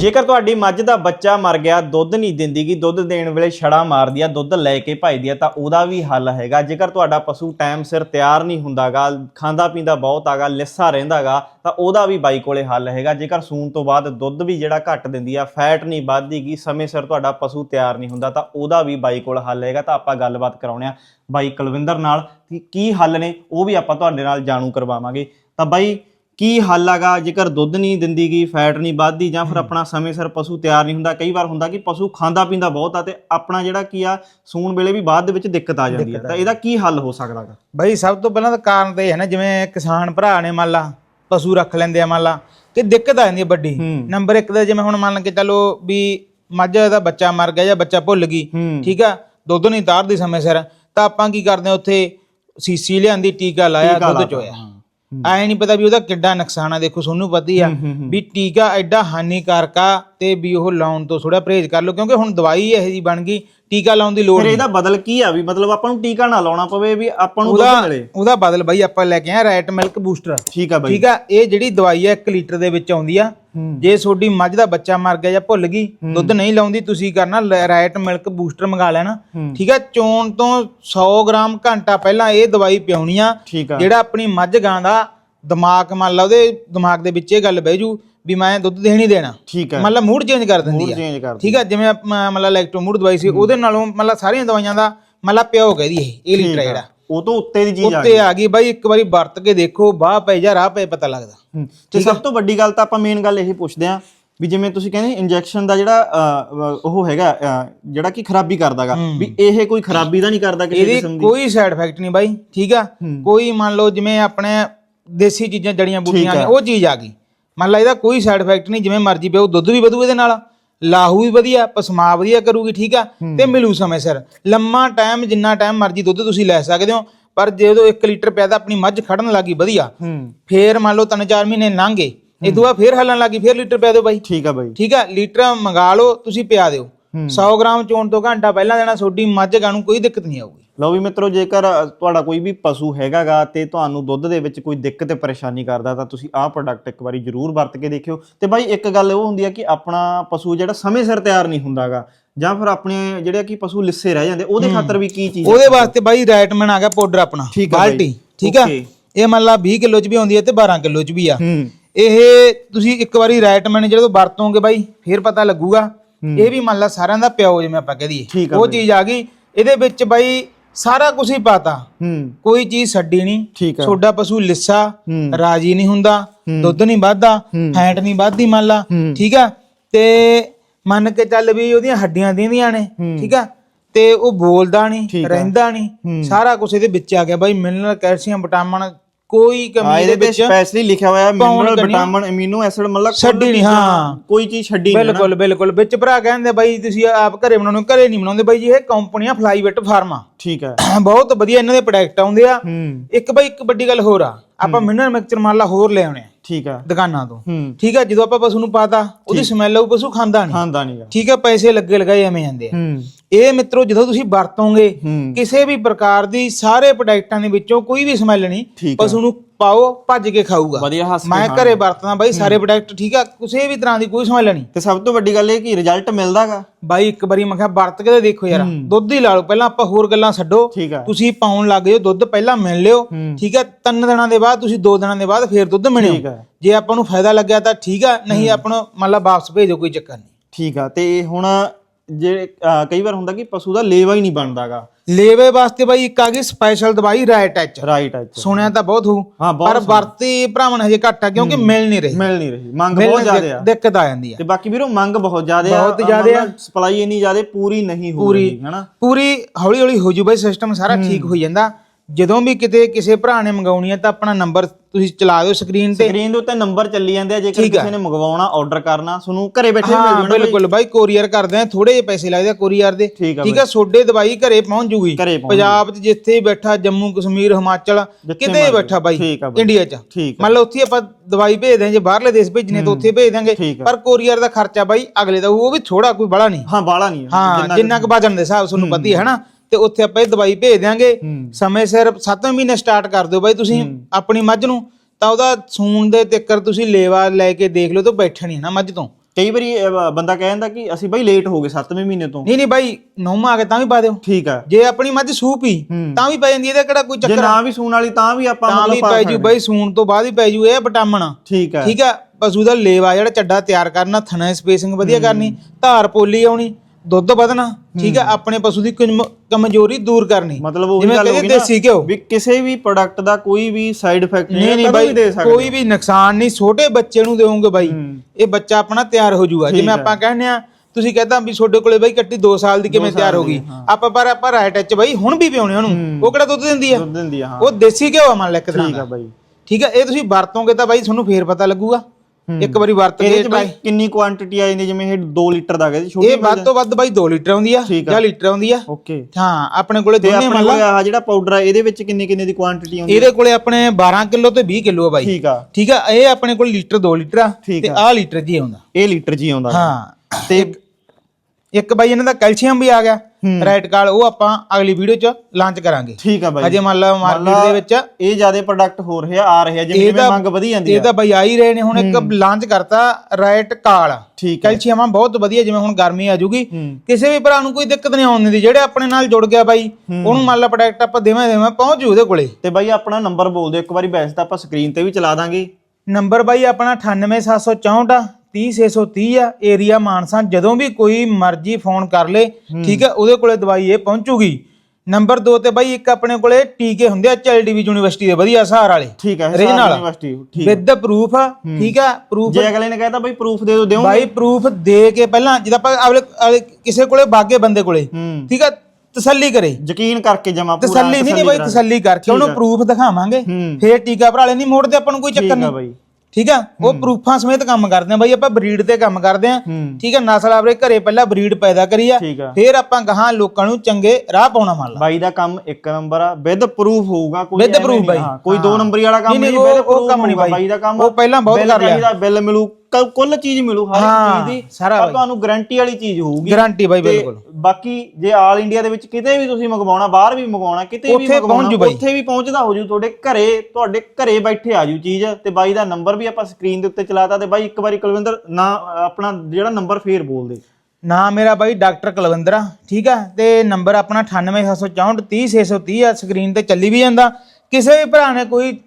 ਜੇਕਰ ਤੁਹਾਡੀ ਮੱਝ ਦਾ ਬੱਚਾ ਮਰ ਗਿਆ, ਦੁੱਧ ਨਹੀਂ ਦਿੰਦੀ ਗੀ, ਦੁੱਧ ਦੇਣ ਵੇਲੇ ਛੜਾ ਮਾਰਦੀ ਆ, ਦੁੱਧ ਲੈ ਕੇ ਭਜਦੀ ਆ, ਤਾਂ ਉਹਦਾ ਵੀ ਹੱਲ ਹੈਗਾ। ਜੇਕਰ ਤੁਹਾਡਾ ਪਸ਼ੂ ਟਾਈਮ ਸਿਰ ਤਿਆਰ ਨਹੀਂ ਹੁੰਦਾਗਾ, ਖਾਂਦਾ ਪੀਂਦਾ ਬਹੁਤ ਆਗਾ, ਲਿੱਸਾ ਰਹਿੰਦਾਗਾ, ਤਾਂ ਉਹਦਾ ਵੀ ਬਾਈ ਕੋਲੇ ਹੱਲ ਹੈਗਾ। ਜੇਕਰ ਸੂਣ ਤੋਂ ਬਾਅਦ ਦੁੱਧ ਵੀ ਜਿਹੜਾ ਘੱਟ ਦਿੰਦੀ ਆ ਫੈਟ ਨਹੀਂ ਵੱਧਦੀਗੀ ਸਮੇਂ ਸਿਰ ਤੁਹਾਡਾ ਪਸ਼ੂ ਤਿਆਰ ਨਹੀਂ ਹੁੰਦਾ, ਤਾਂ ਉਹਦਾ ਵੀ ਬਾਈ ਕੋਲ ਹੱਲ ਹੈਗਾ। ਤਾਂ ਆਪਾਂ ਗੱਲਬਾਤ ਕਰਾਉਣੇ ਆ ਬਾਈ ਕੁਲਵਿੰਦਰ ਨਾਲ, ਕਿ ਕੀ ਹੱਲ ਨੇ, ਉਹ ਵੀ ਆਪਾਂ ਤੁਹਾਡੇ ਨਾਲ ਜਾਣੂ ਕਰਵਾਵਾਂਗੇ। ਤਾਂ ਬਾਈ ਕੀ ਹੱਲ ਹੈਗਾ? ਜੇਕਰ ਦੁੱਧ ਨਹੀਂ ਦਿੰਦੀਗੀ ਫੈਟ ਨਹੀਂ ਵੱਧਦੀ ਜਾਂ ਫਿਰ ਆਪਣਾ ਸਮੇਂ ਸਿਰ ਪਸ਼ੂ ਤਿਆਰ ਨਹੀਂ ਹੁੰਦਾ ਕਈ ਵਾਰ ਹੁੰਦਾ ਕਿ ਪਸ਼ੂ ਖਾਂਦਾ ਪੀਂਦਾ ਬਹੁਤ ਆ ਤੇ ਆਪਣਾ ਜਿਹੜਾ ਕੀ ਆ ਸੂਣ ਵੇਲੇ ਵੀ ਬਾਅਦ ਦੇ ਵਿੱਚ ਦਿੱਕਤ ਆ ਜਾਂਦੀ ਹੈ ਤਾਂ ਇਹਦਾ ਕੀ ਹੱਲ ਹੋ ਸਕਦਾ ਗਾ ਬਈ ਸਭ ਤੋਂ ਪਹਿਲਾਂ ਤਾਂ ਕਾਰਨ ਤਾਂ ਹੈ ਨਾ ਜਿਵੇਂ ਕਿਸਾਨ ਭਰਾ ਨੇ ਮੰਨ ਲਾ ਪਸ਼ੂ ਰੱਖ ਲੈਂਦੇ ਆ ਮੰਨ ਲਾ ਤੇ ਦਿੱਕਤ ਆ ਜਾਂਦੀ ਹੈ ਵੱਡੀ। ਨੰਬਰ 1 ਦਾ ਜਿਵੇਂ ਹੁਣ ਮੰਨ ਕੇ ਚੱਲੋ ਵੀ ਮੱਝ ਦਾ ਬੱਚਾ ਮਰ ਗਿਆ ਜਾਂ ਬੱਚਾ ਭੁੱਲ ਗਈ ਠੀਕ ਆ ਦੁੱਧ ਨਹੀਂ ਤਾਰਦੀ ਸਮੇਂ ਸਿਰ ਤਾਂ ਆਪਾਂ ਕੀ ਕਰਦੇ ਆ ਉੱਥੇ ਸੀਸੀ ਲਿਆਂਦੀ ਟੀਕਾ ਲਾਇਆ ਦੁੱਧ ਚੋਇਆ। ਐ ਨਹੀਂ ਪਤਾ ਵੀ ਉਹਦਾ ਕਿੱਡਾ ਨੁਕਸਾਨ ਆ। ਦੇਖੋ ਤੁਹਾਨੂੰ ਪਤਾ ਹੀ ਆ ਵੀ ਟੀਕਾ ਐਡਾ ਹਾਨੀਕਾਰਕ ਆ। ਤੇ ਵੀ ਉਹ ਲਾਉਣ ਤੋਂ ਥੋੜਾ ਪਰਹੇਜ਼ ਕਰ ਲਓ ਕਿਉਂਕਿ ਹੁਣ ਦਵਾਈ ਇਹੋ ਜੀ ਬਣ ਗਈ ਟੀਕਾ ਲਾਉਣ ਦੀ ਲੋੜ ਫਿਰ ਨਹੀਂ। ਇਹਦਾ ਬਦਲ ਕੀ ਆ ਵੀ ਮਤਲਬ ਆਪਾਂ ਨੂੰ ਟੀਕਾ ਨਾ ਲਾਉਣਾ ਪਵੇ ਵੀ ਆਪਾਂ ਨੂੰ ਦੁੱਧ ਉਹਦਾ ਮਿਲੇ? ਉਹਦਾ ਬਦਲ ਬਈ ਆਪਾਂ ਲੈ ਕੇ ਆਏ ਰੈਟ ਮਿਲਕ ਬੂਸਟਰ। ਠੀਕ ਆ ਬਾਈ। ਠੀਕ ਆ ਇਹ ਜਿਹੜੀ ਦਵਾਈ ਆ 1 ਲੀਟਰ ਦੇ ਵਿੱਚ ਆਉਂਦੀ ਆ। ਹੂੰ। ਜੇ ਤੁਹਾਡੀ ਮੱਝ ਦਾ ਬੱਚਾ ਮਰ ਗਿਆ ਜਾਂ ਭੁੱਲ ਗਈ ਦੁੱਧ ਨਹੀਂ ਲਾਉਂਦੀ ਤੁਸੀਂ ਕਰਨਾ ਰੈਟ ਮਿਲਕ ਬੂਸਟਰ ਮੰਗਾ ਲੈਣਾ। ਹੂੰ। ਠੀਕ ਆ ਚੋਣ ਤੋਂ 100 ਗ੍ਰਾਮ ਘੰਟਾ ਪਹਿਲਾਂ ਇਹ ਦਵਾਈ ਪਿਉਣੀ ਆ ਠੀਕ ਆ। ਜਿਹੜਾ ਆਪਣੀ ਮੱਝ ਗਾਂ ਦਾ ਦਿਮਾਗ ਮੰਨ ਲਾ ਉਹਦੇ ਦਿਮਾਗ ਦੇ ਵਿੱਚ ਇਹ ਗੱਲ ਬਹਿ ਜੂ ਵੀ ਮੈਂ ਦੁੱਧ ਦੇਣ ਹੀ ਦੇਣਾ। ਠੀਕ ਮੰਨ ਲਾ ਮੂਡ ਚੇਂਜ ਕਰ ਦਿੰਦੀ ਮੂਡ ਆ। ਚੇਂਜ ਕਰ ਠੀਕ ਆ ਜਿਵੇਂ ਆਪਾਂ ਮੰਨ ਲਾ ਲੈਕਟੋ ਮੂਡ ਦਵਾਈ ਸੀ ਉਹਦੇ ਨਾਲੋਂ ਮੰਨ ਲਾ ਸਾਰੀਆਂ ਦਵਾਈਆਂ ਦਾ ਮੰਨ ਲਾ ਪਿਓ ਕਹਦੀ ਇਹ ਇਹ ਲੀਟਰ ਜਿਹੜਾ। ਉਹ ਤੋਂ ਉੱਤੇ ਦੀ ਚੀਜ਼ ਆ ਉੱਤੇ ਆ ਗਈ ਬਾਈ ਇੱਕ ਵਾਰੀ ਵਰਤ ਕੇ ਦੇਖੋ ਬਾਹ ਪੈ ਜਾ ਰਾਹ ਪੈ ਪਤਾ ਲੱਗਦਾ। ਹੂੰ। ਤੇ ਸਭ ਤੋਂ ਵੱਡੀ ਗੱਲ ਤਾਂ ਆਪਾਂ ਮੇਨ ਗੱਲ ਇਹ ਪੁੱਛਦੇ ਆਂ ਵੀ ਜਿਵੇਂ ਤੁਸੀਂ ਕਹਿੰਦੇ ਇੰਜੈਕਸ਼ਨ ਦਾ ਜਿਹੜਾ ਅ, ਅ, ਉਹ ਹੈਗਾ ਅ, ਜਿਹੜਾ ਕਿ ਖਰਾਬੀ ਕਰਦਾਗਾ ਵੀ ਇਹ ਕੋਈ ਖਰਾਬੀ ਤਾਂ ਨਹੀਂ ਕਰਦਾ ਕਿਸੇ ਇਹਦੀ ਕਿਸਮ ਦੀ। ਕੋਈ ਸਾਈਡ ਇਫੈਕਟ ਨਹੀਂ ਬਾਈ ਠੀਕ ਆ? ਕੋਈ ਮੰਨ ਲਓ ਜਿਵੇਂ ਆਪਣੇ ਦੇਸੀ ਚੀਜ਼ਾਂ ਜੜੀਆਂ ਬੂਟੀਆਂ ਨੇ ਉਹ ਚੀਜ਼ ਆ ਗਈ। ਮੰਨ ਲਾ ਇਹਦਾ ਕੋਈ ਸਾਈਡ ਇਫੈਕਟ ਨਹੀਂ ਜਿਵੇਂ ਮਰਜ਼ੀ ਪਿਓ ਦੁੱਧ ਵੀ ਵਧੂ ਇਹਦੇ ਨਾਲ ਲਾਹੂ ਵੀ ਵਧੀਆ ਪਸਮਾ ਵਧੀਆ ਕਰੂਗੀ ਠੀਕ ਆ? ਤੇ ਮਿਲੂ ਸਮੇਂ ਸਿਰ। ਲੰਮਾ ਟਾਈਮ ਜਿੰਨਾ ਟਾਈਮ ਮਰਜ਼ੀ ਦੁੱਧ ਤੁਸੀਂ ਲੈ ਸਕਦੇ ਹੋ ਪਰ ਜਦੋਂ 1 ਲੀਟਰ ਪਿਆ ਤਾਂ ਆਪਣੀ ਮੱਝ ਖੜਨ ਲੱਗੀ ਵਧੀਆ ਫੇਰ ਮੰਨ ਲਓ 3-4 ਮਹੀਨੇ ਲੰਘੇ ਇਹ ਤੋਂ ਬਾਅਦ ਫੇਰ ਹੱਲਣ ਲੱਗੀ ਫੇਰ ਲੀਟਰ ਪਿਆ ਦਿਓ ਬਾਈ। ਠੀਕ ਆ ਬਾਈ। ਠੀਕ ਆ? ਲੀਟਰ ਮੰਗਾ ਲਓ ਤੁਸੀਂ ਪਿਆ ਦਿਓ। 100 ਗ੍ਰਾਮ ਚੋਣ ਤੋਂ ਘੰਟਾ ਪਹਿਲਾਂ ਦੇਣਾ ਤੁਹਾਡੀ ਮੱਝ ਗਾਂ ਨੂੰ ਕੋਈ ਦਿੱਕਤ ਨਹੀਂ ਆਊਗੀ। ਲਓ ਵੀ ਮਿੱਤਰੋ ਜੇਕਰ ਤੁਹਾਡਾ ਕੋਈ ਵੀ ਪਸ਼ੂ ਹੈਗਾਗਾ ਤੇ ਤੁਹਾਨੂੰ ਦੁੱਧ ਦੇ ਵਿੱਚ ਕੋਈ ਦਿੱਕਤ ਤੇ ਪਰੇਸ਼ਾਨੀ ਕਰਦਾ ਤਾਂ ਤੁਸੀਂ ਆਹ ਪ੍ਰੋਡਕਟ ਇੱਕ ਵਾਰੀ ਜ਼ਰੂਰ ਵਰਤ ਕੇ ਦੇਖਿਓ। ਤੇ ਬਾਈ ਇੱਕ ਗੱਲ ਉਹ ਹੁੰਦੀ ਆ ਕਿ ਆਪਣਾ ਪਸ਼ੂ ਜਿਹੜਾ ਸਮੇਂ ਸਿਰ ਤਿਆਰ ਨਹੀਂ ਹੁੰਦਾਗਾ ਜਾਂ ਫਿਰ ਆਪਣੇ ਜਿਹੜੇ ਕਿ ਪਸ਼ੂ ਲਿੱਸੇ ਰਹਿ ਜਾਂਦੇ ਉਹਦੇ ਖਾਤਰ ਵੀ ਕੀ ਚੀਜ਼? ਉਹਦੇ ਵਾਸਤੇ ਬਾਈ ਰੈਟਮੈਨ ਆ ਗਿਆ ਪਾਊਡਰ ਆਪਣਾ। ਬਾਲਟੀ ਠੀਕ ਆ। ਇਹ ਮੰਨ ਲਾ 20 ਕਿਲੋ ਚ ਵੀ ਆਉਂਦੀ ਹੈ ਤੇ 12 ਕਿਲੋ ਚ ਵੀ ਆ। ਹੂੰ। ਇਹ ਤੁਸੀਂ ਇੱਕ ਵਾਰੀ ਰੈਟਮੈਨ ਜਦੋਂ ਵਰਤੋਗੇ ਬਾਈ ਫੇਰ ਪਤਾ ਲੱਗੂਗਾ। ਇਹ ਵੀ ਮੰਨ ਲਾ ਸਾਰਿਆਂ ਦਾ ਪਿਓ ਜਿਵੇਂ ਆਪਾਂ ਕਹ ਠੀਕ ਦਈਏ ਆ ਉਹ ਚੀਜ਼ ਆ ਗਈ ਇਹਦੇ ਵਿੱਚ ਬਾਈ ਸਾਰਾ ਕੁਝ ਹੀ ਪਾਤਾ। ਹੂੰ। ਕੋਈ ਚੀਜ਼ ਛੱਡੀ ਨਹੀਂ। ਠੀਕ ਆ। ਛੋਡਾ ਪਸ਼ੂ ਲਿੱਸਾ ਹੂੰ। ਰਾਜੀ ਨਹੀਂ ਹੁੰਦਾ। ਦੁੱਧ ਨਹੀਂ ਵੱਧਦਾ ਫੈਟ ਨਹੀਂ ਵੱਧਦੀ ਮੰਨ ਲਾ। ਹੂੰ। ਠੀਕ ਆ? ਤੇ ਮੰਨ ਕੇ ਚੱਲ ਵੀ ਉਹਦੀਆਂ ਹੱਡੀਆਂ ਦੀਂਦੀਆਂ ਨੇ। ਠੀਕ ਆ? ਤੇ ਉਹ ਬੋਲਦਾ ਨਹੀਂ ਠੀਕ ਆ। ਰਹਿੰਦਾ ਨਹੀਂ। ਸਾਰਾ ਕੁਝ ਇਹਦੇ ਵਿੱਚ ਆ ਗਿਆ। ਬਾਈ ਮਿਨਰਲ ਕੈਲਸ਼ੀਅਮ ਵਿਟਾਮਿਨ ਕੋਈ ਹਾਂ ਕਮੀ ਇਹਦੇ ਤੇ ਵਿੱਚ ਸਪੈਸ਼ਲੀ ਲਿਖਿਆ ਹੋਇਆ ਪਾਉਣ ਮਿਨਰਲ ਕਰਨੀ ਆ। ਵਿਟਾਮਿਨ ਅਮੀਨੋ ਐਸਿਡ ਮਤਲਬ ਛੱਡੀ ਨਹੀਂ, ਹਾਂ। ਕੋਈ ਚੀਜ਼ ਛੱਡੀ ਨਹੀਂ। ਬਿਲਕੁਲ ਬਿਲਕੁਲ। ਵਿੱਚ ਭਰਾ ਕਹਿੰਦੇ ਬਾਈ ਤੁਸੀਂ ਆਪ ਘਰੇ ਬਣਾਉਣੇ ਘਰੇ ਨਹੀਂ ਬਣਾਉਂਦੇ ਬਾਈ ਜੀ ਇਹ ਕੰਪਨੀਆਂ ਫਲਾਈਵਿਟ ਫਾਰਮਾ ਠੀਕ ਹੈ। ਬਹੁਤ ਵਧੀਆ ਇਹਨਾਂ ਦੇ ਪ੍ਰੋਡਕਟ ਆਉਂਦੇ ਆ। ਹੂੰ। ਇੱਕ ਬਾਈ ਇੱਕ ਵੱਡੀ ਗੱਲ ਹੋਰ ਆ। ਆਪਾਂ ਮਿਨਰਲ ਮਿਕਸਚਰ ਮੰਨ ਲਾ ਹੋਰ ਲੈ ਆਉਣੇ ਆ ਠੀਕ ਹੈ। ਦੁਕਾਨਾਂ ਤੋਂ। ਹੂੰ। ਠੀਕ ਆ ਜਦੋਂ ਆਪਾਂ ਪਸ਼ੂ ਨੂੰ ਪਾਤਾ ਉਹਦੀ ਸਮੈਲ ਆਊ ਪਸ਼ੂ ਖਾਂਦਾ ਨਹੀਂ। ਖਾਂਦਾ ਨਹੀਂਗਾ ਠੀਕ ਆ ਪੈਸੇ ਲੱਗੇ ਲਗਾਏ ਐਵੇਂ ਜਾਂਦੇ ਆ। ਹੂੰ। ਇਹ ਮਿੱਤਰੋ ਜਦੋਂ ਤੁਸੀਂ ਵਰਤੋਗੇ ਕਿਸੇ ਵੀ ਪ੍ਰਕਾਰ ਦੀ ਸਾਰੇ ਪ੍ਰੋਡਕਟਾਂ ਦੇ ਵਿੱਚੋਂ ਕੋਈ ਵੀ ਸਮੈਲ ਨਹੀਂ। ਪਸ਼ੂ ਨੂੰ ਪਾਓ ਭੱਜ ਕੇ ਖਾਊਗਾ। ਮੈਂ ਘਰੇ ਵਰਤਦਾ ਬਾਈ ਸਾਰੇ ਪ੍ਰੋਡਕਟ ਠੀਕ ਆ ਕਿਸੇ ਵੀ ਤਰ੍ਹਾਂ ਦੀ ਕੋਈ ਸਮੈਲ ਨਹੀਂ। ਤੇ ਸਭ ਤੋਂ ਵੱਡੀ ਗੱਲ ਇਹ ਕਿ ਰਿਜ਼ਲਟ ਮਿਲਦਾਗਾ। ਬਾਈ ਇੱਕ ਵਾਰੀ ਮੈਂ ਕਿਹਾ ਵਰਤ ਕੇ ਦੇਖੋ ਯਾਰ ਦੁੱਧ ਹੀ ਲਾ ਲਓ ਪਹਿਲਾਂ ਆਪਾਂ ਹੋਰ ਗੱਲਾਂ ਛੱਡੋ। ਤੁਸੀਂ ਪਾਉਣ ਲੱਗ ਜਾਓ ਦੁੱਧ ਪਹਿਲਾਂ ਮਿਲ ਲਿਓ। ਠੀਕ ਆ ਤਿੰਨ ਦਿਨਾਂ ਦੇ ਬਾਅਦ ਤੁਸੀਂ ਦੋ ਦਿਨਾਂ ਦੇ ਬਾਅਦ ਫੇਰ ਦੁੱਧ ਮਿਲਿਓ। ਜੇ ਆਪਾਂ ਨੂੰ ਫਾਇਦਾ ਲੱਗਿਆ ਤਾਂ ਠੀਕ ਆ ਨਹੀਂ ਆਪਾਂ ਨੂੰ ਮੰਨ ਲਾ ਵਾਪਸ ਭੇਜੋ ਕੋਈ ਚੱਕਰ ਨਹੀਂ। ਠੀਕ ਆ ਤੇ ਹੁਣ ਜੇ ਕਈ ਵਾਰ ਹੁੰਦਾ ਕਿ ਪਸ਼ੂ ਦਾ ਲੇਵਾ ਹੀ ਨਹੀਂ ਬਣਦਾਗਾ ਲੇਵੇ ਵਾਸਤੇ ਬਾਈ ਇੱਕ ਆ ਗਈ ਸਪੈਸ਼ਲ ਦਵਾਈ ਰਾਈਟ ਟੱਚ ਰਾਈਟ ਅੱਛਾ ਸੁਣਿਆ ਤਾਂ ਬਹੁਤ ਹੋ ਹਾਂ ਬਹੁਤ ਪਰ ਵਰਤੀ ਭਰਾਵਣ ਹਜੇ ਘੱਟ ਆ ਕਿਉਂਕਿ ਮਿਲ ਨਹੀਂ ਰਹੀ। ਮਿਲ ਨਹੀਂ ਰਹੀ। ਮੰਗ ਮਿਲਣ ਬਹੁਤ ਦੀ ਜ਼ਿਆਦਾ ਆ। ਦਿੱਕਤ ਆ ਜਾਂਦੀ ਆ। ਤੇ ਬਾਕੀ ਵੀਰੋ ਮੰਗ ਬਹੁਤ ਜ਼ਿਆਦਾ ਆ। ਬਹੁਤ ਜ਼ਿਆਦਾ ਆ। ਸਪਲਾਈ ਇੰਨੀ ਜ਼ਿਆਦਾ ਪੂਰੀ ਨਹੀਂ ਹੋ ਰਹੀ ਹੈਨਾ? ਪੂਰੀ ਹੌਲੀ ਹੌਲੀ ਹੋ ਜੂ ਬਾਈ ਸਿਸਟਮ ਸਾਰਾ ਠੀਕ ਹੋ ਜਾਂਦਾ। ਜਦੋਂ ਵੀ ਕਿਤੇ ਕਿਸੇ ਭਰਾ ਨੇ ਮੰਗਾਉਣੀ ਹੈ ਤਾਂ ਆਪਣਾ ਨੰਬਰ ਤੁਸੀਂ ਚਲਾ ਦਿਓ ਸਕਰੀਨ ਤੇ। ਸਕਰੀਨ ਦੇ ਉੱਤੇ ਨੰਬਰ ਚੱਲੀ ਜਾਂਦੇ ਆ ਜੇਕਰ ਆ। ਕਿਸੇ ਨੇ ਮੰਗਵਾਉਣਾ ਆਰਡਰ ਕਰਨਾ ਤੁਹਾਨੂੰ ਘਰੇ ਬੈਠੇ ਮਿਲ ਜੂਣਾ ਬਿਲਕੁਲ ਬਾਈ ਕੋਰੀਅਰ ਕਰਦੇ ਆ ਥੋੜੇ ਜਿਹੇ ਪੈਸੇ ਲੱਗਦੇ ਆ ਕੋਰੀਅਰ ਦੇ। ਠੀਕ ਆ ਆ ਸੋਡੇ ਦਵਾਈ ਘਰੇ ਪਹੁੰਚ ਜੂਗੀ। ਪੰਜਾਬ 'ਚ ਜਿੱਥੇ ਵੀ ਬੈਠਾ ਜੰਮੂ ਕਸ਼ਮੀਰ ਹਿਮਾਚਲ ਕਿਤੇ। ਬੈਠਾ ਬਾਈ ਆ। ਇੰਡੀਆ 'ਚ। ਆ। ਮੰਨ ਲਓ ਉੱਥੇ ਆਪਾਂ ਦਵਾਈ ਭੇਜ ਦਿਆਂ ਜੇ ਬਾਹਰਲੇ ਦੇਸ਼ ਭੇਜਨੇ ਤਾਂ ਉੱਥੇ ਭੇਜ ਦਾਂਗੇ ਆ। ਪਰ ਕੋਰੀਅਰ ਦਾ ਖਰਚਾ ਬਾਈ ਅਗਲੇ ਦਾ ਉਹ ਵੀ ਥੋੜਾ ਕੋਈ ਬੜਾ ਨਹੀਂ। ਹਾਂ ਬਾਲਾ ਨਹੀਂ ਹਾਂ ਜਿੰਨਾ ਕੁ ਵਜਨ ਦੇ ਹਿਸਾਬ ਤੁਹਾਨੂੰ ਪਤਾ ਹੀ ਹੈ ਹਨਾ? ਤੇ ਉੱਥੇ ਆਪਾਂ ਇਹ ਦਵਾਈ ਭੇਜ ਦਿਆਂਗੇ। ਸਮੇਂ ਸਿਰ 7ਵੇਂ ਮਹੀਨੇ ਸਟਾਰਟ ਕਰ ਦਿਓ ਬਾਈ ਤੁਸੀਂ ਆਪਣੀ ਮੱਝ ਨੂੰ। ਤਾਂ ਉਹਦਾ ਸੂਣ ਦੇ ਤਿੱਕਰ ਤੁਸੀਂ ਲੇਵਾ ਲੈ ਕੇ ਦੇਖ ਲਓ ਤਾਂ ਬੈਠਣੀ ਨਾ ਮੱਝ ਤੋਂ। ਕਈ ਵਾਰੀ ਬੰਦਾ ਕਹਿ ਜਾਂਦਾ ਕਿ ਅਸੀਂ ਬਾਈ ਲੇਟ ਹੋ ਗਏ 7ਵੇਂ ਮਹੀਨੇ ਤੋਂ। ਨਹੀਂ ਨਹੀਂ ਬਾਈ ਨੌਵਾਂ ਆ ਕੇ ਤਾਂ ਵੀ ਪਾ ਦਿਓ। ਠੀਕ ਆ। ਜੇ ਆਪਣੀ ਮੱਝ ਸੂਪ ਹੀ ਹੂੰ। ਤਾਂ ਵੀ ਪੈ ਜਾਂਦੀ ਇਹਦਾ ਕਿਹੜਾ ਕੋਈ ਜੇ ਚੱਕਰ ਨਾ ਵੀ ਸੂਣ ਵਾਲੀ ਤਾਂ ਵੀ ਆਪਾਂ ਤਾਂ ਵੀ ਮਤਲਬ ਪਾ ਪੈ ਜੂ ਬਾਈ ਸੂਣ ਤੋਂ ਬਾਅਦ ਹੀ ਪੈ ਜੂ ਇਹ ਵਿਟਾਮਿਨ। ਠੀਕ ਆ। ਠੀਕ ਆ? ਪਸ਼ੂ ਦਾ ਲੇਵਾ ਜਿਹੜਾ ਚੱਡਾ ਤਿਆਰ ਕਰਨਾ ਥਣਾ ਸਪੇਸਿੰਗ ਵਧੀਆ ਕਰਨੀ ਧਾਰ ਪੋਲੀ ਆਉਣੀ। ਦੁੱਧ ਵਧਣਾ ਠੀਕ ਆ ਆਪਣੇ ਪਸ਼ੂ ਦੀ ਕਮ- ਕਮਜ਼ੋਰੀ ਦੂਰ ਕਰਨੀ। ਮਤਲਬ ਉਹ ਜਿਵੇਂ ਗੱਲ ਹੋ ਕਹਿੰਦੇ ਗਈ ਨਾ ਘਿਓ। ਵੀ ਕਿਸੇ ਵੀ ਪ੍ਰੋਡਕਟ ਦਾ ਕੋਈ ਵੀ ਸਾਈਡ ਇਫੈਕਟ ਨਹੀਂ ਨਹੀਂ ਦੇ ਬਾਈ ਸਕਦੇ। ਕੋਈ ਵੀ ਨੁਕਸਾਨ ਨਹੀਂ ਛੋਟੇ ਬੱਚੇ ਨੂੰ ਦੇਵੋਗੇ ਬਾਈ। ਹੂੰ। ਇਹ ਬੱਚਾ ਆਪਣਾ ਤਿਆਰ ਹੋ ਜਾਊਗਾ। ਜਿਵੇਂ ਆਪਾਂ ਕਹਿੰਦੇ ਆ ਤੁਸੀਂ ਕਹਿੰਦਾ ਵੀ ਤੁਹਾਡੇ ਕੋਲੇ ਬਾਈ ਕੱਟੀ 2 ਸਾਲ ਦੀ ਕਿਵੇਂ ਤਿਆਰ ਹੋ ਗਈ। ਆਪਾਂ ਪਰ ਆਪਾਂ ਰਾਈਟ ਟੱਚ ਬਾਈ ਹੁਣ ਵੀ ਪਿਉਣੇ ਉਹਨੂੰ। ਉਹ ਕਿਹੜਾ ਦੁੱਧ ਦਿੰਦੀ ਆ? ਦੁੱਧ ਦਿੰਦੀ ਆ ਹਾਂ। ਉਹ ਦੇਸੀ ਘਿਓ ਆ ਮੰਨ ਲੈ ਇੱਕ ਤਰ੍ਹਾਂ ਠੀਕ ਦਾ। ਆ ਬਾਈ। ਠੀਕ ਆ ਇਹ ਤੁਸੀਂ ਵਰਤੋਗੇ ਤਾਂ ਬਾਈ ਤੁਹਾਨੂੰ ਫੇਰ ਪਤਾ ਲੱਗੂਗਾ। ਇੱਕ ਵਾਰੀ ਵਰਤ ਇਹਦੇ ਕੇ ਚ ਬਾਈ ਕਿੰਨੀ ਕੁਆਂਟੀਟੀ ਆ ਜਾਂਦੀ ਜਿਵੇਂ ਇਹ 2 ਲੀਟਰ ਦਾ ਹੈਗਾ ਜੀ ਛੋਟੀ ਇਹ ਵੱਧ ਤੋਂ ਵੱਧ ਬਾਈ 2 ਲੀਟਰ ਆਉਂਦੀ ਆ ਠੀਕ ਆ। ਜਾਂ ਲੀਟਰ ਆਉਂਦੀ ਆ। ਓਕੇ। ਹਾਂ ਆਪਣੇ ਕੋਲੇ ਤੇ ਦੋਨੇ ਆਪਣੇ ਮੰਨ ਕੋਲ ਲਾ ਆਹ ਜਿਹੜਾ ਪਾਊਡਰ ਆ ਇਹਦੇ ਵਿੱਚ ਕਿੰਨੇ ਕਿੰਨੇ ਦੀ ਕੁਆਂਟੀਟੀ ਆਉਂਦੀ ਇਹਦੇ ਕੋਲੇ ਆਪਣੇ 12 ਕਿਲੋ ਤੇ 20 ਕਿਲੋ ਆ ਬਾਈ। ਠੀਕ ਆ। ਠੀਕ ਆ ਇਹ ਆਪਣੇ ਕੋਲ ਲੀਟਰ 2 ਲੀਟਰ ਆ ਠੀਕ ਤੇ ਆ। ਆਹ ਲੀਟਰ ਜੀ ਆਉਂਦਾ। ਇਹ ਲੀਟਰ ਜੀ ਆਉਂਦਾ। ਹਾਂ ਤੇ ਇੱਕ ਬਾਈ ਇਹਨਾਂ ਦਾ ਕੈਲਸ਼ੀਅਮ ਵੀ ਆ ਗਿਆ। ਰਾਈਟ ਕਾਲ ਉਹ ਆਪਾਂ ਅਗਲੀ ਵੀਡੀਓ 'ਚ ਲਾਂਚ ਕਰਾਂਗੇ। ਠੀਕ ਆ ਬਾਈ। ਅਜੇ ਮੰਨ ਲਾ ਮਾਰਕੀਟ ਦੇ ਵਿੱਚ ਇਹ ਜ਼ਿਆਦਾ ਪ੍ਰੋਡਕਟ ਹੋ ਰਿਹਾ ਆ ਰਿਹਾ ਜਿਵੇਂ ਜਿਵੇਂ ਮੰਗ ਵਧੀ ਜਾਂਦੀ ਇਹ ਆ ਤਾਂ ਬਾਈ ਆ ਹੀ ਰਹੇ ਨੇ ਹੁਣ ਇੱਕ ਲਾਂਚ ਕਰਤਾ ਰਾਈਟ ਕਾਲ ਠੀਕ ਹੈ ਕੈਲਸ਼ੀਅਮ ਆ ਬਹੁਤ ਵਧੀਆ ਜਿਵੇਂ ਹੁਣ ਗਰਮੀ ਆ ਜੂਗੀ। ਕਿਸੇ ਵੀ ਭਰਾ ਨੂੰ ਕੋਈ ਦਿੱਕਤ ਨਹੀਂ ਆਉਣ ਦਿੰਦੀ ਜਿਹੜੇ ਆਪਣੇ ਨਾਲ ਜੁੜ ਗਿਆ ਬਾਈ ਉਹਨੂੰ ਮੰਨ ਲਾ ਪ੍ਰੋਡਕਟ ਆਪਾਂ ਦੇਵਾਂ ਦੇਵਾਂ ਪਹੁੰਚ ਜੂ ਉਹਦੇ ਕੋਲੇ। ਤੇ ਬਾਈ ਆਪਣਾ ਨੰਬਰ ਬੋਲ ਦਿਓ ਇੱਕ ਵਾਰੀ ਵੈਸੇ ਤਾਂ ਆਪਾਂ ਸਕਰੀਨ ਤੇ ਵੀ ਚਲਾ ਦਾਂਗੇ। ਨੰਬਰ ਬਾਈ ਆਪਣਾ 98764 ਆ। 30630 ਆ ਏਰੀਆ ਮਾਨਸਾ ਜਦੋਂ ਵੀ ਕੋਈ ਮਰਜ਼ੀ ਫੋਨ ਕਰ ਲੇ ਠੀਕ ਹੈ ਉਹਦੇ ਕੋਲੇ ਦਵਾਈ ਇਹ ਪਹੁੰਚੂਗੀ। ਨੰਬਰ 2 ਤੇ ਬਾਈ ਇੱਕ ਆਪਣੇ ਕੋਲੇ ਟੀਕੇ ਹੁੰਦੇ ਆ ਚੈਲਡੀਵੀ ਯੂਨੀਵਰਸਿਟੀ ਦੇ ਵਧੀਆ ਸਹਾਰ ਵਾਲੇ। ਠੀਕ ਹੈ Original। ਯੂਨੀਵਰਸਿਟੀ ਠੀਕ ਵਿਦ ਪ੍ਰੂਫ ਠੀਕ ਆ ਪ੍ਰੂਫ ਜੇ ਅਗਲੇ ਨੇ ਕਹਿਤਾ ਬਾਈ ਪ੍ਰੂਫ ਦੇ ਦਿਓ ਦਿਓ ਬਾਈ ਪ੍ਰੂਫ ਦੇ ਕੇ ਪਹਿਲਾਂ ਜਦ ਆਪਾਂ ਅਗਲੇ ਕਿਸੇ ਕੋਲੇ ਬਾਗੇ ਬੰਦੇ ਕੋਲੇ ਹੂੰ। ਠੀਕ ਆ ਤਸੱਲੀ ਕਰੇ। ਯਕੀਨ ਕਰਕੇ ਜਮਾ ਪੂਰਾ ਤਸੱਲੀ ਨਹੀਂ ਨਹੀਂ ਬਾਈ ਤਸੱਲੀ ਕਰਕੇ ਉਹਨੂੰ ਪ੍ਰੂਫ ਦਿਖਾਵਾਂਗੇ। ਹੂੰ। ਫੇਰ ਟੀਕਾ ਭਰਾਲੇ ਨਹੀਂ ਮੋੜਦੇ ਆਪਾਂ ਨੂੰ ਕੋਈ ਚੱਕਰ ਨਹੀਂ। ਬਾਈ। ਠੀਕ ਆ? ਉਹ ਪ੍ਰੂਫਾਂ ਸਮੇਤ ਕੰਮ ਕਰਦੇ ਆ ਬਾਈ ਆਪਾਂ ਬਰੀਡ ਤੇ ਕੰਮ ਕਰਦੇ ਆ। ਠੀਕ ਆ? ਨਸਲ ਆਪਰੇ ਘਰੇ ਪਹਿਲਾਂ ਬਰੀਡ ਪੈਦਾ ਕਰੀ ਆ। ਫੇਰ ਆਪਾਂ ਗਾਹਾਂ ਲੋਕਾਂ ਨੂੰ ਚੰਗੇ ਰਾਹ ਪਾਉਣਾ ਮੰਨ ਲਾ। ਬਾਈ ਦਾ ਕੰਮ ਇੱਕ ਨੰਬਰ ਆ। ਵਿਦ ਪ੍ਰੂਫ ਹੋਊਗਾ ਕੋਈ proof ਨਹੀਂ, ਬਾਈ। ਕੋਈ ਦੋ ਨੰਬਰੀ ਵਾਲਾ ਕੰਮ ਨਹੀਂ, ਵਿਦ ਪ੍ਰੂਫ ਕੰਮ ਨਹੀਂ ਬਾਈ। ਦਾ ਕੰਮ। ਉਹ ਪਹਿਲਾਂ ਬਹੁਤ ਕਰ ਲਿਆ। ਬਿੱਲ ਮਿਲੂ। ਕ- ਕੁੱਲ ਚੀਜ਼ ਮਿਲੂ ਹਰ ਹਾਂ, ਇੱਕ ਚੀਜ਼ ਦੀ ਸਾਰਾ ਪਰ ਬਾਈ। ਤੁਹਾਨੂੰ ਗਾਰੰਟੀ ਵਾਲੀ ਚੀਜ਼ ਹੋਊਗੀ। ਗਾਰੰਟੀ ਬਾਈ ਤੇ ਬਿਲਕੁਲ। ਬਾਕੀ ਜੇ ਆਲ ਇੰਡੀਆ ਦੇ ਵਿੱਚ ਕਿਤੇ ਵੀ ਤੁਸੀਂ ਮੰਗਵਾਉਣਾ ਬਾਹਰ ਵੀ ਮੰਗਵਾਉਣਾ ਕਿਤੇ ਵੀ ਉੱਥੇ ਪਹੁੰਚ ਮੰਗਵਾਉਣਾ ਜੂ ਬਾਈ। ਉੱਥੇ ਵੀ ਪਹੁੰਚਦਾ ਹੋ ਜੂ ਤੁਹਾਡੇ ਘਰੇ ਤੁਹਾਡੇ ਘਰੇ ਬੈਠੇ ਆ ਜੂ ਚੀਜ਼ ਤੇ ਬਾਈ ਦਾ ਨੰਬਰ ਵੀ ਆਪਾਂ ਸਕਰੀਨ ਦੇ ਉੱਤੇ ਚਲਾਤਾ ਤੇ ਬਾਈ ਇੱਕ ਵਾਰੀ ਕੁਲਵਿੰਦਰ ਨਾ ਆਪਣਾ ਜਿਹੜਾ ਨੰਬਰ ਫੇਰ ਬੋਲ ਦੇ। ਨਾਮ ਮੇਰਾ ਬਾਈ ਡਾਕਟਰ ਕੁਲਵਿੰਦਰ ਆ ਠੀਕ ਆ? ਤੇ ਨੰਬਰ ਆਪਣਾ 98764 30630 ਆ ਸਕਰੀਨ ਤੇ ਚੱਲੀ ਵੀ ਜਾਂਦਾ। ਕਿਸੇ ਵੀ ਭਰਾ ਨੇ ਕੋਈ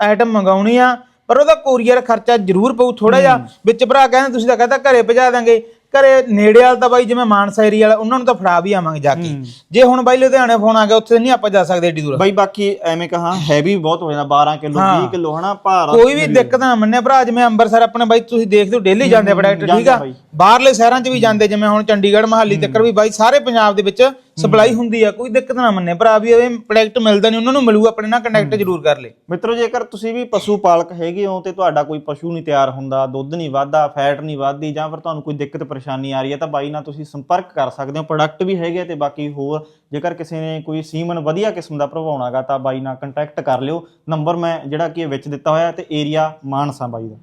ਆਈਟਮ ਮੰਗਾਉਣੀ ਆ ਪਰ ਉਹਦਾ ਕੋਰੀਅਰ ਖਰਚਾ ਜ਼ਰੂਰ ਪਊ ਥੋੜਾ ਜਿਹਾ। ਵਿੱਚ ਭਰਾ ਕਹਿੰਦੇ ਤੁਸੀਂ ਤਾਂ ਕਹਿੰਦਾ ਘਰੇ ਪਹੁੰਚਾ ਦਾਂਗੇ ਘਰੇ ਨੇੜੇ ਵਾਲ ਤਾਂ ਬਾਈ ਜਿਵੇਂ ਮਾਨਸਾ ਏਰੀਆ ਵਾਲਾ ਉਹਨਾਂ ਨੂੰ ਤਾਂ ਫੜਾ ਵੀ ਆਵਾਂਗੇ ਜਾ ਕੇ। ਜੇ ਹੁਣ ਬਾਈ ਲੁਧਿਆਣੇ ਫੋਨ ਆ ਗਿਆ ਉੱਥੇ ਨਹੀਂ ਆਪਾਂ ਜਾ ਸਕਦੇ ਏਡੀ ਦੂਰ। ਬਾਈ ਬਾਕੀ ਐਵੇਂ ਕਹਾ ਹੈਵੀ ਬਹੁਤ ਹੋ ਜਾਂਦਾ 12 ਕਿਲੋ 20 ਕਿਲੋ ਹਨਾ ਭਾਰ ਕੋਈ ਵੀ ਦਿੱਕਤ ਨਾ ਮੰਨੇ ਭਰਾ ਜਿਵੇਂ ਅੰਮ੍ਰਿਤਸਰ ਆਪਣੇ ਬਾਈ ਤੁਸੀਂ ਦੇਖਦੇ ਹੋ ਡੇਲੀ ਜਾਂਦੇ ਪ੍ਰੋਡਕਟ ਠੀਕ ਆ। ਬਾਹਰਲੇ ਸ਼ਹਿਰਾਂ 'ਚ ਵੀ ਜਾਂਦੇ ਜਿਵੇਂ ਹੁਣ ਚੰਡੀਗੜ੍ਹ ਮਹਾਲੀ ਤੱਕ ਵੀ ਬਾਈ ਸਾਰੇ ਪੰਜਾਬ ਦੇ ਵਿੱਚ ਸਪਲਾਈ ਹੁੰਦੀ ਆ ਕੋਈ ਦਿੱਕਤ ਨਾ ਮੰਨੇ। ਭਰਾ ਵੀ ਇਹ ਪ੍ਰੋਡਕਟ ਮਿਲਦਾ ਨਹੀਂ ਉਹਨਾਂ ਨੂੰ ਮਿਲੂ ਆਪਣੇ ਨਾਲ ਕੰਟੈਕਟ ਜ਼ਰੂਰ ਕਰ ਲੈ। ਮਿੱਤਰੋ ਜੇਕਰ ਤੁਸੀਂ ਵੀ ਪਸ਼ੂ ਪਾਲਕ ਹੈਗੇ ਹੋ ਤੇ ਤੁਹਾਡਾ ਕੋਈ ਪਸ਼ੂ ਨਹੀਂ ਤਿਆਰ ਹੁੰਦਾ ਦੁੱਧ ਨਹੀਂ ਵੱਧਦਾ ਫੈਟ ਨਹੀਂ ਵੱਧਦੀ ਜਾਂ ਫਿਰ ਤੁਹਾਨੂੰ ਕੋਈ ਦਿੱਕਤ ਪਰੇਸ਼ਾਨੀ ਆ ਰਹੀ ਹੈ ਤਾਂ ਬਾਈ ਨਾਲ ਤੁਸੀਂ ਸੰਪਰਕ ਕਰ ਸਕਦੇ ਹੋ ਪ੍ਰੋਡਕਟ ਵੀ ਹੈਗੇ ਤੇ ਬਾਕੀ ਹੋਰ ਜੇਕਰ ਕਿਸੇ ਨੇ ਕੋਈ ਸੀਮਨ ਵਧੀਆ ਕਿਸਮ ਦਾ ਭਰਵਾਉਣਾਗਾ ਤਾਂ ਬਾਈ ਨਾਲ ਕੰਟੈਕਟ ਕਰ ਲਿਓ। ਨੰਬਰ ਮੈਂ ਜਿਹੜਾ ਕਿ ਵਿੱਚ ਦਿੱਤਾ ਹੋਇਆ ਤੇ ਏਰੀਆ ਮਾਨਸਾ ਬਾਈ ਦਾ।